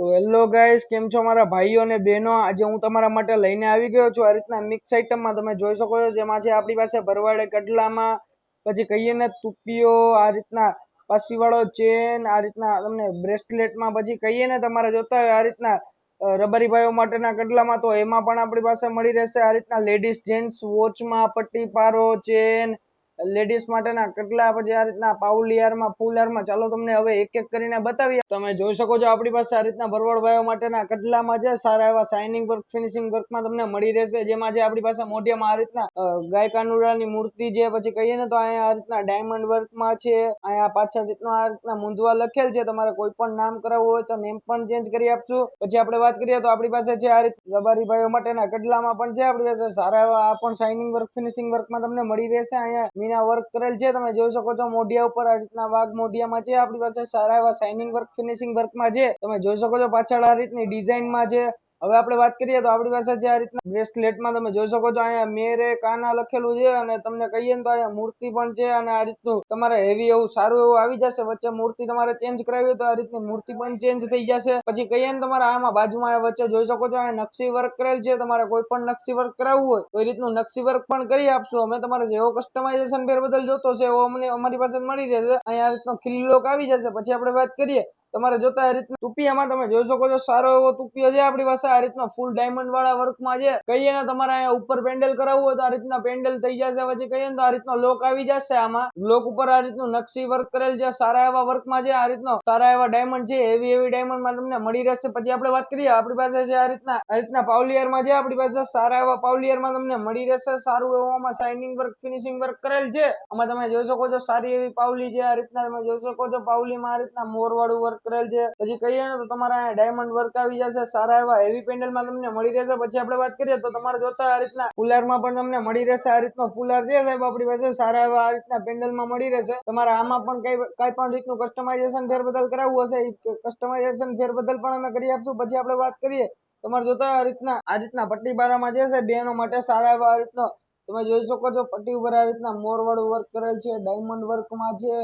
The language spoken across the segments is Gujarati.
તો હેલો ગાઈસ કેમ છો મારા ભાઈઓ અને બહેનો? આજે હું તમારા માટે લઈને આવી ગયો છું. આ રીતના મિક્સ આઇટમમાં તમે જોઈ શકો છો, જેમાં છે આપણી પાસે ભરવાડે કડલામાં, પછી કહીએ ને તુપીઓ, આ રીતના પાસીવાળો ચેન આ રીતના તમને બ્રેસલેટમાં પછી કહીએ ને તમારે જોતા હોય આ રીતના રબરી ભાઈઓ માટેના કડલામાં, તો એમાં પણ આપણી પાસે મળી રહેશે આ રીતના લેડીઝ જેન્ટ્સ વોચમાં પટ્ટી પારો ચેન લેડીઝ માટેના કટલા પછી આ રીતના પાઉલિયારમાં ફૂલહારમાં ચાલો તમને હવે એક એક કરીને બતાવીએ. તમે જોઈ શકો છો આપણી પાસે આ રીતના ભરવાડ ભાઈઓ માટેના કટલામાં છે. સારા એવા શાઇનિંગ વર્ક ફિનિશિંગ વર્કમાં તમને મળી રહેશે. જેમાં જે આપણી પાસે મોઢિયામાં આ રીતના ગાય કાનુડાની મૂર્તિ છે પછી કહીએ ને તો અહીંયા આ રીતના ડાયમંડ વર્કમાં છે. અહીંયા પાછળ રીતના આ રીતના મૂંઝવા લખેલ છે. તમારે કોઈ પણ નામ કરાવવું હોય તો નેમ પણ ચેન્જ કરી આપશું. પછી આપણે વાત કરીએ તો આપણી પાસે છે આ રીત રબારી ભાઈઓ માટેના કડલામાં પણ છે. આપણી પાસે સારા એવા આ પણ શાઇનિંગ વર્ક ફિનિશિંગ વર્કમાં તમને મળી રહેશે. અહીંયા મીના વર્ક કરેલ છે. તમે જોઈ શકો છો મોઢિયા ઉપર આ રીતના વાઘ મોઢિયામાં છે. આપણી પાસે સારા એવા શાઇનિંગ વર્ક ફિનિશિંગ વર્કમાં છે. તમે જોઈ શકો છો પાછળ આ રીતની ડિઝાઇનમાં છે. હવે આપણે વાત કરીએ તો આપણી પાસે જે આ રીતના બ્રેસલેટમાં તમે જોઈ શકો છો, અહીંયા મેરે કાના લખેલું છે અને તમને કહીએ ને તો અહીંયા મૂર્તિ પણ છે અને આ રીતનું તમારે હેવી એવું સારું એવું આવી જશે. વચ્ચે મૂર્તિ તમારે ચેન્જ કરાવી તો આ રીતની મૂર્તિ પણ ચેન્જ થઈ જશે. પછી કહીએ ને તમારે આમાં બાજુમાં વચ્ચે જોઈ શકો છો, અહીંયા નકશી વર્ક કરેલ છે. તમારે કોઈ પણ નકશી વર્ક કરાવવું હોય તો એ રીતનું નકશી વર્ક પણ કરી આપશું. અમે તમારે જેવો કસ્ટમાઇઝેશન ફેરબદલ જોતો છે એવો અમને અમારી પાસે મળી જશે અહીંયા આ રીતનો ખીલ્લો આવી જશે. પછી આપણે વાત કરીએ તમારે જોતા આ રીતના તુપિયામાં તમે જોઈ શકો છો, સારો એવો તુપિયો છે આપણી પાસે. આ રીતનો ફૂલ ડાયમંડ વાળા વર્કમાં છે. કહીએ ને તમારે અહીંયા ઉપર પેન્ડલ કરાવવું હોય તો આ રીતના પેન્ડલ થઈ જશે. પછી કહીએ ને તો આ રીતનો લોક આવી જશે આમાં. લોક ઉપર આ રીતનું નકશી વર્ક કરેલ છે. સારા એવા વર્કમાં છે. આ રીતનો સારા એવા ડાયમંડ છે. એવી એવી ડાયમંડમાં તમને મળી રહેશે. પછી આપણે વાત કરીએ, આપણી પાસે છે આ રીતના આ રીતના પાવલિયરમાં છે. આપણી પાસે સારા એવા પાવલિયરમાં તમને મળી રહેશે. સારું એવું આમાં શાઇનિંગ વર્ક ફિનિશિંગ વર્ક કરેલ છે. આમાં તમે જોઈ શકો છો, સારી એવી પાવલી છે. આ રીતના તમે જોઈ શકો છો, પાવલીમાં આ રીતના મોર વાળું વર્ક કરેલ છે. પછી કહીએ ને તો તમારે અહીંયા ડાયમંડ વર્ક આવી જશે. સારા એવા હેવી પેન્ડલમાં તમને મળી રહેશે. પછી આપણે વાત કરીએ તો તમારે જોતા આ રીતના ફુલારમાં પણ તમને મળી રહેશે. આ રીતનો ફુલાર છે સાહેબ આપણી પાસે. સારા એવા આ રીતના પેન્ડલમાં મળી રહેશે. તમારે આમાં પણ કઈ કઈ પણ રીતનું કસ્ટમાઇઝેશન ફેરબદલ કરાવવું હશે. કસ્ટમાઇઝેશન ફેરબદલ પણ અમે કરી આપશું. પછી આપણે વાત કરીએ. તમારે જોતા આ રીતના આ રીતના પટ્ટી બારામાં જે છે બહેનો માટે સારા એવા આ રીતનો તમે જોઈ શકો છો. પટ્ટી ઉપર આ રીતના મોરવાળું વર્ક કરેલ છે. ડાયમંડ વર્કમાં છે.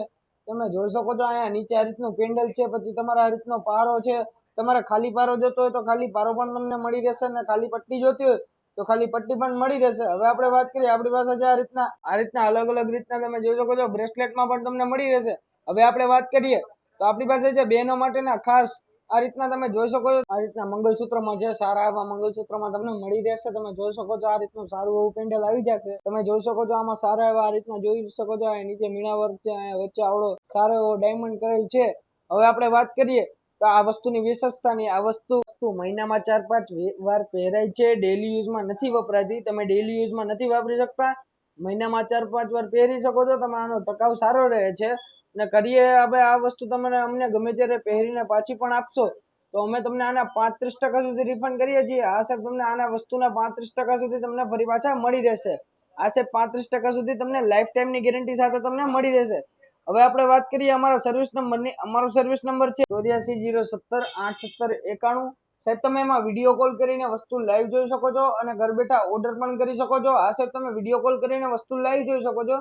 તમે જોઈ શકો છો અહીંયા નીચે આ રીતનું પેન્ડલ છે, પછી તમારા આ રીતનો પારો છે. તમારે ખાલી પારો જોતો હોય તો ખાલી પારો પણ તમને મળી રહેશે ને ખાલી પટ્ટી જોતી હોય તો ખાલી પટ્ટી પણ મળી રહેશે. હવે આપણે વાત કરીએ આપણી પાસે જે આ રીતના આ રીતના અલગ અલગ રીતના તમે જોઈ શકો છો, બ્રેસલેટમાં પણ તમને મળી રહેશે. હવે આપણે વાત કરીએ તો આપણી પાસે જે બહેનો માટેના ખાસ આ રીતના તમે જોઈ શકો છો, આ રીતના મંગલસૂત્રમાં છે સારા એવા મંગલસૂત્રમાં તમને મળી રહેશે, તમે જોઈ શકો છો આ રીતનું સારું એવું પેન્ડલ આવી જશે. તમે જોઈ શકો છો આમાં સારા એવા આ રીતના જોઈ શકો છો નીચે મીણા વર્ક છે વચ્ચે આવડો સારો એવો ડાયમંડ કરેલ છે. હવે આપણે વાત કરીએ, તો આ વસ્તુની વિશેષતાની, આ વસ્તુ વસ્તુ મહિનામાં ચાર પાંચ વાર પહેરાય છે ડેલી યુઝમાં નથી વપરાતી, તમે ડેલી યુઝમાં નથી વાપરી શકતા. મહિનામાં ચાર પાંચ વાર પહેરી શકો છો તમે આનો ટકાવ સારો રહે છે. અને કરીએ હવે આ વસ્તુ તમને અમને ગમે ત્યારે પહેરીને પાછી પણ આપશો, તો અમે તમને આના પાંત્રીસ ટકા સુધી રિફંડ કરીએ છીએ. આ સાહેબ તમને આના વસ્તુના પાંત્રીસ ટકા સુધી તમને ફરી પાછા મળી રહેશે. આ સાહેબ પાંત્રીસ ટકા સુધી તમને લાઈફ ટાઈમની ગેરંટી સાથે તમને મળી રહેશે. હવે આપણે વાત કરીએ અમારા સર્વિસ નંબરની અમારો સર્વિસ નંબર છે ચોર્યાસી જીરો સત્તર આઠ સત્તર એકાણું. સાહેબ, તમે એમાં વીડિયો કોલ કરીને વસ્તુ લાઈવ જોઈ શકો છો અને ઘર બેઠા ઓર્ડર પણ કરી શકો છો. આ સાહેબ, તમે વીડિયો કોલ કરીને વસ્તુ લાઈવ જોઈ શકો છો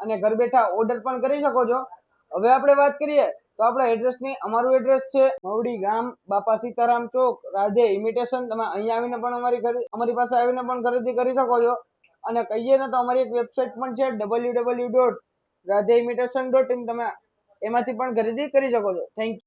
અને ઘર બેઠા ઓર્ડર પણ કરી શકો છો. હવે આપણે વાત કરીએ તો આપણા એડ્રેસની અમારું એડ્રેસ છે મવડી ગામ, બાપા સીતારામ ચોક, રાધે ઇમિટેશન તમે અહીંયા આવીને પણ અમારી ખરીદી અમારી પાસે આવીને પણ ખરીદી કરી શકો છો. અને કહીએ ને તો અમારી એક વેબસાઇટ પણ છે W W dot Radhe imitation dot in તમે એમાંથી પણ ખરીદી કરી શકો છો. થેન્ક